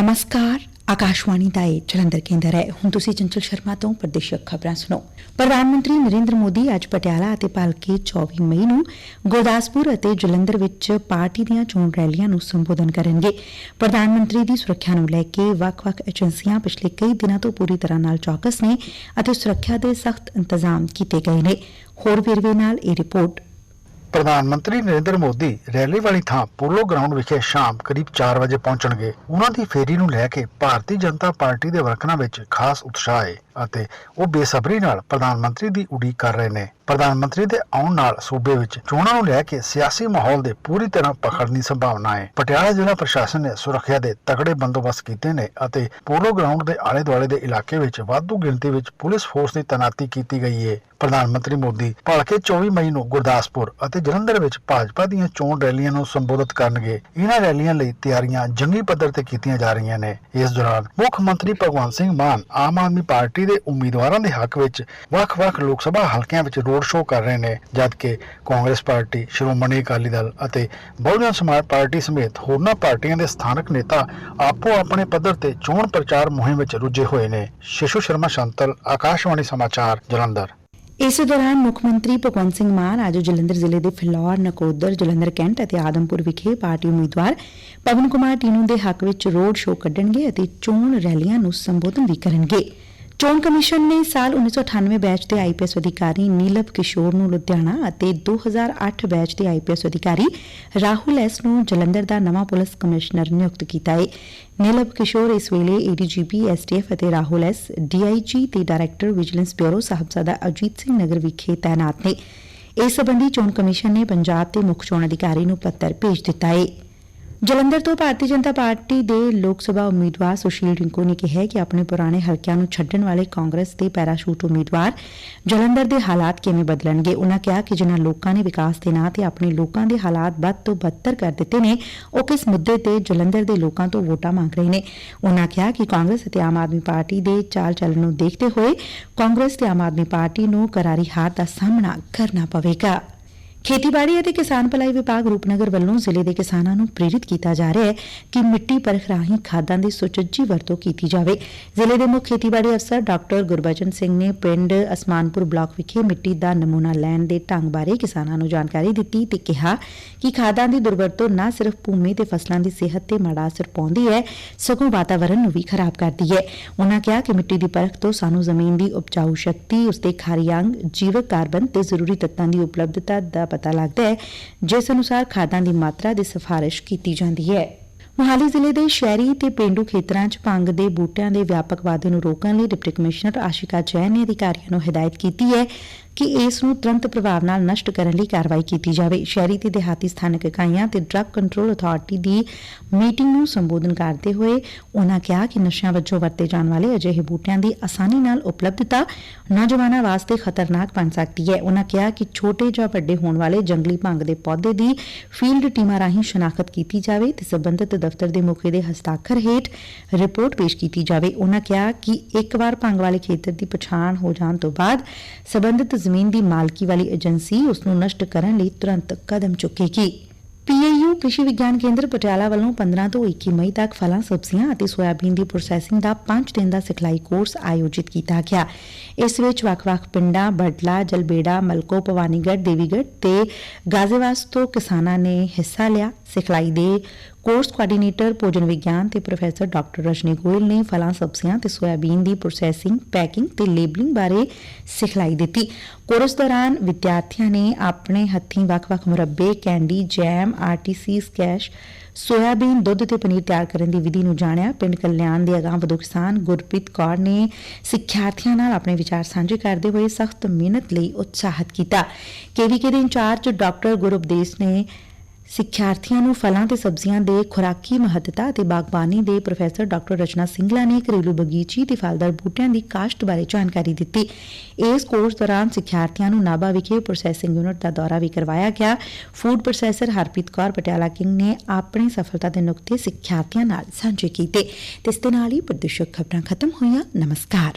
ਨਮਸਕਾਰ ਆਕਾਸ਼ਵਾਣੀ ਦਾ ਇਹ ਜਲੰਧਰ ਕੇਂਦਰ ਹੈ ਹੁਣ ਤੁਸੀਂ ਚੰਚਲ ਸ਼ਰਮਾ ਤੋਂ ਪ੍ਰਦੇਸ਼ਕ ਖਬਰਾਂ ਸੁਣੋ ਪ੍ਰਧਾਨ ਮੰਤਰੀ ਨਰਿੰਦਰ ਮੋਦੀ ਅੱਜ ਪਟਿਆਲਾ ਅਤੇ ਭਲਕੇ 24 ਮਈ ਨੂੰ ਗੁਰਦਾਸਪੁਰ ਅਤੇ ਜਲੰਧਰ ਵਿੱਚ ਪਾਰਟੀ ਦੀਆਂ ਚੋਣ ਰੈਲੀਆਂ ਨੂੰ ਸੰਬੋਧਨ ਕਰਨਗੇ ਪ੍ਰਧਾਨ ਮੰਤਰੀ ਦੀ ਸੁਰੱਖਿਆ ਨੂੰ ਲੈ ਕੇ ਵੱਖ-ਵੱਖ ਏਜੰਸੀਆਂ ਪਿਛਲੇ ਕਈ ਦਿਨਾਂ ਤੋਂ ਪੂਰੀ ਤਰ੍ਹਾਂ ਨਾਲ ਚੌਕਸ ਨੇ ਅਤੇ ਸੁਰੱਖਿਆ ਦੇ ਸਖਤ ਇੰਤਜ਼ਾਮ ਕੀਤੇ ਗਏ ਨੇ ਹੋਰ ਵੇਰਵੇ ਨਾਲ ਇਹ ਰਿਪੋਰਟ ਪ੍ਰਧਾਨ ਮੰਤਰੀ ਨਰਿੰਦਰ ਮੋਦੀ ਰੈਲੀ ਵਾਲੀ ਥਾਂ ਪੋਲੋ ਗਰਾਊਂਡ ਵਿਖੇ ਸ਼ਾਮ ਕਰੀਬ 4 ਵਜੇ ਪਹੁੰਚਣਗੇ। ਉਹਨਾਂ ਦੀ ਫੇਰੀ ਨੂੰ ਲੈ ਕੇ ਭਾਰਤੀ ਜਨਤਾ ਪਾਰਟੀ ਦੇ ਵਰਕਰਾਂ ਵਿੱਚ ਖਾਸ ਉਤਸ਼ਾਹ ਹੈ ਅਤੇ ਉਹ ਬੇਸਬਰੀ ਨਾਲ ਪ੍ਰਧਾਨ ਮੰਤਰੀ ਦੀ ਉਡੀਕ ਕਰ ਰਹੇ ਨੇ। ਪ੍ਰਧਾਨ ਮੰਤਰੀ ਦੇ ਆਉਣ ਨਾਲ ਸੂਬੇ ਵਿੱਚ ਚੋਣਾਂ ਨੂੰ ਲੈ ਕੇ ਸਿਆਸੀ ਮਾਹੌਲ ਦੇ ਪੂਰੀ ਤਰ੍ਹਾਂ ਪਖੜਨ ਦੀ ਸੰਭਾਵਨਾ ਹੈ। ਪਟਿਆਲਾ ਜ਼ਿਲ੍ਹਾ ਪ੍ਰਸ਼ਾਸਨ ਨੇ ਸੁਰੱਖਿਆ ਦੇ ਤਕੜੇ ਬੰਦੋਬਸਤ ਕੀਤੇ ਨੇ ਅਤੇ ਪੋਲੋ ਗਰਾਊਂਡ ਦੇ ਆਲੇ-ਦੁਆਲੇ ਦੇ ਇਲਾਕੇ ਵਿੱਚ ਵਾਧੂ ਗਿਣਤੀ ਵਿੱਚ ਪੁਲਿਸ ਫੋਰਸ ਦੀ ਤੈਨਾਤੀ ਕੀਤੀ ਗਈ ਹੈ। ਪ੍ਰਧਾਨ ਮੰਤਰੀ ਮੋਦੀ ਭਲਕੇ 24 ਮਈ ਨੂੰ ਗੁਰਦਾਸਪੁਰ ਅਤੇ ਜਲੰਧਰ ਵਿੱਚ ਭਾਜਪਾ ਦੀਆਂ ਚੋਣ ਰੈਲੀਆਂ ਨੂੰ ਸੰਬੋਧਿਤ ਕਰਨਗੇ। ਇਹਨਾਂ ਰੈਲੀਆਂ ਲਈ ਤਿਆਰੀਆਂ ਜੰਗੀ ਪੱਧਰ ਤੇ ਕੀਤੀਆਂ ਜਾ ਰਹੀਆਂ ਨੇ। ਇਸ ਦੌਰਾਨ ਮੁੱਖ ਮੰਤਰੀ ਭਗਵੰਤ ਸਿੰਘ ਮਾਨ ਆਮ ਆਦਮੀ ਪਾਰਟੀ ਦੇ ਉਮੀਦਵਾਰਾਂ ਦੇ ਹੱਕ ਵਿੱਚ ਵੱਖ-ਵੱਖ ਲੋਕ ਸਭਾ ਹਲਕਿਆਂ ਵਿੱਚ ਰੋਡ ਸ਼ੋਅ ਕਰ ਰਹੇ ਨੇ ਜਦਕਿ ਕਾਂਗਰਸ ਪਾਰਟੀ, ਸ਼੍ਰੋਮਣੀ ਅਕਾਲੀ ਦਲ ਅਤੇ ਬਹੁਜਨ ਸਮਾਜ ਪਾਰਟੀ ਸਮੇਤ ਹੋਰਨਾਂ ਪਾਰਟੀਆਂ ਦੇ ਸਥਾਨਕ ਨੇਤਾ ਆਪੋ ਆਪਣੇ ਪੱਧਰ ਤੇ ਚੋਣ ਪ੍ਰਚਾਰ ਮੁਹਿੰਮ ਵਿੱਚ ਰੁੱਝੇ ਹੋਏ ਨੇ। ਸ਼ਿਸ਼ੂ ਸ਼ਰਮਾ ਸ਼ੰਤਲ, ਆਕਾਸ਼ਵਾਣੀ ਸਮਾਚਾਰ, ਜਲੰਧਰ। ਇਸ ਦੌਰਾਨ ਮੁੱਖ ਮੰਤਰੀ ਭਗਵੰਤ ਸਿੰਘ ਮਾਨ, ਅੱਜ ਜਲੰਧਰ ਜ਼ਿਲ੍ਹੇ ਦੇ ਫਿਲੌਰ, ਨਕੋਦਰ, ਜਲੰਧਰ ਕੈਂਟ ਅਤੇ ਆਦਮਪੁਰ ਵਿਖੇ ਪਾਰਟੀ ਉਮੀਦਵਾਰ ਪਵਨ ਕੁਮਾਰ ਟੀਨੂ ਦੇ ਹੱਕ ਵਿੱਚ ਰੋਡ ਸ਼ੋਅ ਕੱਢਣਗੇ ਅਤੇ ਚੋਣ ਰੈਲੀਆਂ ਨੂੰ ਸੰਬੋਧਨ ਵੀ ਕਰਨਗੇ। ਚੋਣ ਕਮਿਸ਼ਨ ਨੇ ਸਾਲ 1998 ਬੈਚ ਦੇ ਆਈਪੀਐਸ ਅਧਿਕਾਰੀ ਨੀਲਬ ਕਿਸ਼ੋਰ ਨੂੰ ਲੁਧਿਆਣਾ ਅਤੇ 2008 ਬੈਚ ਦੇ ਆਈਪੀਐਸ ਅਧਿਕਾਰੀ ਰਾਹੁਲ ਐਸ ਨੂੰ ਜਲੰਧਰ ਦਾ ਨਵਾਂ ਪੁਲਿਸ ਕਮਿਸ਼ਨਰ ਨਿਯੁਕਤ ਕੀਤਾ ਹੈ। ਨੀਲਬ ਕਿਸ਼ੋਰ ਇਸ ਵੇਲੇ ਏਡੀਜੀਪੀ ਐਸਟੀਐਫ ਅਤੇ ਰਾਹੁਲ ਐਸ ਡੀਆਈਜੀ ਤੇ director vigilance bureau Sahibzada Ajit Singh Nagar ਵਿਖੇ ਤਾਇਨਾਤ ਨੇ। ਇਸ ਸਬੰਧੀ ਚੋਣ ਕਮਿਸ਼ਨ ਨੇ ਪੰਜਾਬ ਦੇ ਮੁੱਖ ਚੋਣ ਅਧਿਕਾਰੀ ਨੂੰ ਪੱਤਰ ਭੇਜ ਦਿੱਤਾ ਹੈ। ਜਲੰਧਰ ਤੋਂ ਭਾਰਤੀ ਜਨਤਾ ਪਾਰਟੀ ਦੇ ਲੋਕ ਸਭਾ ਉਮੀਦਵਾਰ ਸੁਸ਼ੀਲ ਰਿੰਕੂ ਨੇ ਕਿਹਾ ਕਿ ਆਪਣੇ ਪੁਰਾਣੇ ਹਲਕਿਆਂ ਨੂੰ ਛੱਡਣ ਵਾਲੇ ਕਾਂਗਰਸ ਦੇ ਪੈਰਾਸ਼ੂਟ ਉਮੀਦਵਾਰ ਜਲੰਧਰ ਦੇ ਹਾਲਾਤ ਕਿਵੇਂ ਬਦਲਣਗੇ? ਉਨ੍ਹਾਂ ਕਿਹਾ ਕਿ ਜਿਨ੍ਹਾਂ ਲੋਕਾਂ ਨੇ ਵਿਕਾਸ ਦੇ ਨਾਂ ਤੇ ਆਪਣੇ ਲੋਕਾਂ ਦੇ ਹਾਲਾਤ ਬਦ ਤੋਂ ਬਦਤਰ ਕਰ ਦਿੱਤੇ ਨੇ, ਉਹ ਕਿਸ ਮੁੱਦੇ ਤੇ ਜਲੰਧਰ ਦੇ ਲੋਕਾਂ ਤੋਂ ਵੋਟਾਂ ਮੰਗ ਰਹੇ ਨੇ? ਉਨ੍ਹਾਂ ਕਿਹਾ ਕਿ ਕਾਂਗਰਸ ਅਤੇ ਆਮ ਆਦਮੀ ਪਾਰਟੀ ਦੇ ਚਾਲ ਚੱਲਣ ਨੂੰ ਦੇਖਦੇ ਹੋਏ ਕਾਂਗਰਸ ਤੇ ਆਮ ਆਦਮੀ ਪਾਰਟੀ ਨੂੰ ਕਰਾਰੀ ਹਾਰ ਦਾ ਸਾਹਮਣਾ ਕਰਨਾ ਪਵੇਗਾ। ਖੇਤੀਬਾੜੀ ਅਤੇ ਕਿਸਾਨ ਭਲਾਈ ਵਿਭਾਗ ਰੂਪਨਗਰ ਵੱਲੋਂ ਜ਼ਿਲ੍ਹੇ ਦੇ ਕਿਸਾਨਾਂ ਨੂੰ ਪ੍ਰੇਰਿਤ ਕੀਤਾ ਜਾ ਰਿਹਾ ਹੈ ਕਿ ਮਿੱਟੀ ਪਰਖ ਰਾਹੀਂ ਖਾਦਾਂ ਦੀ ਸੁਚੱਜੀ ਵਰਤੋਂ ਕੀਤੀ ਜਾਵੇ। ਜ਼ਿਲ੍ਹੇ ਦੇ ਮੁੱਖ ਖੇਤੀਬਾੜੀ ਅਫਸਰ ਡਾਕਟਰ ਗੁਰਬਚਨ ਸਿੰਘ ਨੇ ਪਿੰਡ ਅਸਮਾਨਪੁਰ ਬਲਾਕ ਵਿਖੇ ਮਿੱਟੀ ਦਾ ਨਮੂਨਾ ਲੈਣ ਦੇ ਢੰਗ ਬਾਰੇ ਕਿਸਾਨਾਂ ਨੂੰ ਜਾਣਕਾਰੀ ਦਿੱਤੀ ਤੇ ਕਿਹਾ ਕਿ ਖਾਦਾਂ ਦੀ ਦੁਰਵਰਤੋਂ ਨਾ ਸਿਰਫ ਭੂਮੀ ਤੇ ਫਸਲਾਂ ਦੀ ਸਿਹਤ ਤੇ ਮਾੜਾ ਅਸਰ ਪਾਉਂਦੀ ਹੈ, ਸਗੋਂ ਵਾਤਾਵਰਣ ਨੂੰ ਵੀ ਖਰਾਬ ਕਰਦੀ ਹੈ। ਉਨ੍ਹਾਂ ਕਿਹਾ ਕਿ ਮਿੱਟੀ ਦੀ ਪਰਖ ਤੋਂ ਸਾਨੂੰ ਜ਼ਮੀਨ ਦੀ ਉਪਜਾਊ ਸ਼ਕਤੀ, ਉਸਦੇ ਖਾਰੀ ਅੰਗ, ਜੀਵਕ ਕਾਰਬਨ ਤੇ ਜ਼ਰੂਰੀ ਤੱਤਾਂ ਦੀ ਉਪਲਬਧਤਾ ਦਾ ਪਤਾ ਲੱਗਦਾ ਹੈ, ਜਿਸ ਅਨੁਸਾਰ ਖਾਦਾਂ ਦੀ ਮਾਤਰਾ ਦੀ ਸਿਫਾਰਿਸ਼ ਕੀਤੀ ਜਾਂਦੀ ਹੈ। ਮੁਹਾਲੀ ਜ਼ਿਲ੍ਹੇ ਦੇ ਸ਼ਹਿਰੀ ਤੇ ਪਿੰਡੂ ਖੇਤਰਾਂ 'ਚ ਭੰਗ ਦੇ ਬੂਟਿਆਂ ਦੇ ਵਿਆਪਕ ਵਾਧੇ ਨੂੰ ਰੋਕਣ ਲਈ ਡਿਪਟੀ ਕਮਿਸ਼ਨਰ ਆਸ਼ਿਕਾ ਜੈਨ ਨੇ ਅਧਿਕਾਰੀਆਂ ਨੂੰ ਹਦਾਇਤ ਕੀਤੀ ਹੈ ਕਿ ਇਸ ਨੂੰ ਤੁਰੰਤ ਪ੍ਰਭਾਵ ਨਾਲ ਨਸ਼ਟ ਕਰਨ ਲਈ ਕਾਰਵਾਈ ਕੀਤੀ ਜਾਵੇ। ਸ਼ਹਿਰੀ ਤੇ ਦਿਹਾਤੀ ਸਥਾਨਕ ਇਕਾਈਆਂ ਤੇ ਡਰੱਗ ਕੰਟਰੋਲ ਅਥਾਰਟੀ ਦੀ ਮੀਟਿੰਗ ਨੂੰ ਸੰਬੋਧਨ ਕਰਦੇ ਹੋਏ ਉਨ੍ਹਾਂ ਕਿਹਾ ਕਿ ਨਸ਼ਿਆਂ ਵਜੋਂ ਵਰਤੇ ਜਾਣ ਵਾਲੇ ਅਜਿਹੇ ਬੂਟਿਆਂ ਦੀ ਆਸਾਨੀ ਨਾਲ ਉਪਲਬਧਤਾ ਨੌਜਵਾਨਾਂ ਵਾਸਤੇ ਖਤਰਨਾਕ ਬਣ ਸਕਦੀ ਹੈ। ਉਨ੍ਹਾਂ ਕਿਹਾ ਕਿ ਛੋਟੇ ਜਾਂ ਵੱਡੇ ਹੋਣ ਵਾਲੇ ਜੰਗਲੀ ਭੰਗ ਦੇ ਪੌਦੇ ਦੀ ਫੀਲਡ ਟੀਮਾਂ ਰਾਹੀਂ ਸ਼ਨਾਖਤ ਕੀਤੀ ਜਾਵੇ ਤੇ ਸਬੰਧਤ ਦਫ਼ਤਰ ਦੇ ਮੁਖੀ ਦੇ ਹਸਤਾਖਰ ਹੇਠ ਰਿਪੋਰਟ ਪੇਸ਼ ਕੀਤੀ ਜਾਵੇ। ਉਨ੍ਹਾਂ ਕਿਹਾ ਕਿ ਇੱਕ ਵਾਰ ਭੰਗ ਵਾਲੇ ਖੇਤਰ ਦੀ ਪਛਾਣ ਹੋ ਜਾਣ ਤੋਂ ਬਾਅਦ ਸਬੰਧਤ ਜ਼ਮੀਨ ਦੀ ਮਾਲਕੀ ਵਾਲੀ ਏਜੰਸੀ ਉਸ ਨੂੰ ਨਸ਼ਟ ਕਰਨ ਲਈ ਤੁਰੰਤ ਕਦਮ ਚੁੱਕੇਗੀ। ਪੀਏਯੂ ਕ੍ਰਿਸ਼ੀ ਵਿਗਿਆਨ ਕੇਂਦਰ ਪਟਿਆਲਾ ਵੱਲੋਂ 15 ਤੋਂ 21 ਮਈ ਤੱਕ ਫਲਾਂ, ਸਬਜ਼ੀਆਂ ਅਤੇ ਸੋਇਆਬੀਨ ਦੀ ਪ੍ਰੋਸੈਸਿੰਗ ਦਾ 5 ਦਿਨ ਦਾ ਸਿਖਲਾਈ ਕੋਰਸ ਆਯੋਜਿਤ ਕੀਤਾ ਗਿਆ। ਇਸ ਵਿੱਚ ਵੱਖ-ਵੱਖ ਪਿੰਡਾਂ ਬੜਲਾ ਜਲਬੇੜਾ, ਮਲਕੋ, ਭਵਾਨੀਗੜ੍ਹ ਦੇਵੀਗੜ ਤੇ ਗਾਜ਼ੇਵਾਸ ਤੋਂ ਕਿਸਾਨਾਂ ਨੇ ਹਿੱਸਾ ਲਿਆ। ਸਿਖਲਾਈ ਦੇ ਕੋਰਸ ਕੋਆਰਡੀਨੇਟਰ ਭੋਜਨ ਵਿਗਿਆਨ ਤੇ ਪ੍ਰੋਫੈਸਰ ਡਾਕਟਰ ਰਜਨੀ ਗੋਇਲ ਨੇ ਫਲਾਂ, ਸਬਜ਼ੀਆਂ ਤੇ ਸੋਇਆਬੀਨ ਦੀ ਪ੍ਰੋਸੈਸਿੰਗ ਪੈਕਿੰਗ ਤੇ ਲੇਬਲਿੰਗ ਬਾਰੇ ਸਿਖਲਾਈ ਦਿੱਤੀ। ਕੋਰਸ ਦੌਰਾਨ ਵਿਦਿਆਰਥੀਆਂ ਨੇ ਆਪਣੇ ਹੱਥੀਂ ਵੱਖ-ਵੱਖ ਮੁਰੱਬੇ, candy, jam, RTC, squash, soybean, ਦੁੱਧ ਤੇ ਪਨੀਰ ਤਿਆਰ ਕਰਨ ਦੀ ਵਿਧੀ ਨੂੰ ਜਾਣਿਆ। ਪਿੰਡ ਕਲਿਆਣ ਦੇ ਅਗਾਂਹ ਵਧੂ ਕਿਸਾਨ ਗੁਰਪ੍ਰੀਤ ਕੌਰ ਨੇ ਸਿੱਖਿਆਰਥੀਆਂ ਨਾਲ ਆਪਣੇ ਵਿਚਾਰ ਸਾਂਝੇ ਕਰਦੇ ਹੋਏ ਸਖਤ ਮਿਹਨਤ ਲਈ ਉਤਸ਼ਾਹਿਤ ਕੀਤਾ। ਕੇਵੀਕੇ ਦੇ ਇੰਚਾਰਜ ਡਾਕਟਰ ਗੁਰਉਪਦੇਸ਼ ਨੇ ਸਿੱਖਿਆਰਥੀਆਂ ਨੂੰ ਫਲਾਂ ਤੇ ਸਬਜ਼ੀਆਂ ਦੇ ਖੁਰਾਕੀ ਮਹੱਤਤਾ ਅਤੇ ਬਾਗਬਾਨੀ ਦੇ ਪ੍ਰੋਫੈਸਰ ਡਾਕਟਰ ਰਚਨਾ ਸਿੰਗਲਾ ਨੇ ਘਰੇਲੂ ਬਗੀਚੀ ਤੇ ਫਲਦਾਰ ਬੂਟਿਆਂ ਦੀ ਕਾਸ਼ਤ ਬਾਰੇ ਜਾਣਕਾਰੀ ਦਿੱਤੀ। ਇਸ ਕੋਰਸ ਦੌਰਾਨ ਸਿੱਖਿਆਰਥੀਆਂ ਨੂੰ ਨਾਭਾ ਵਿਖੇ ਪ੍ਰੋਸੈਸਿੰਗ ਯੂਨਿਟ ਦਾ ਦੌਰਾ ਵੀ ਕਰਵਾਇਆ ਗਿਆ। Food processor Harpreet Kaur Patiala king ਨੇ ਆਪਣੀ ਸਫਲਤਾ ਦੇ ਨੁਕਤੇ ਸਿੱਖਿਆਰਥੀਆਂ ਨਾਲ ਸਾਂਝੇ ਕੀਤੇ। ਤੇ ਇਸ ਦੇ ਨਾਲ ਹੀ ਪ੍ਰਦੇਸ਼ਕ ਖਬਰਾਂ ਖਤਮ ਹੋਈਆਂ। ਨਮਸਕਾਰ।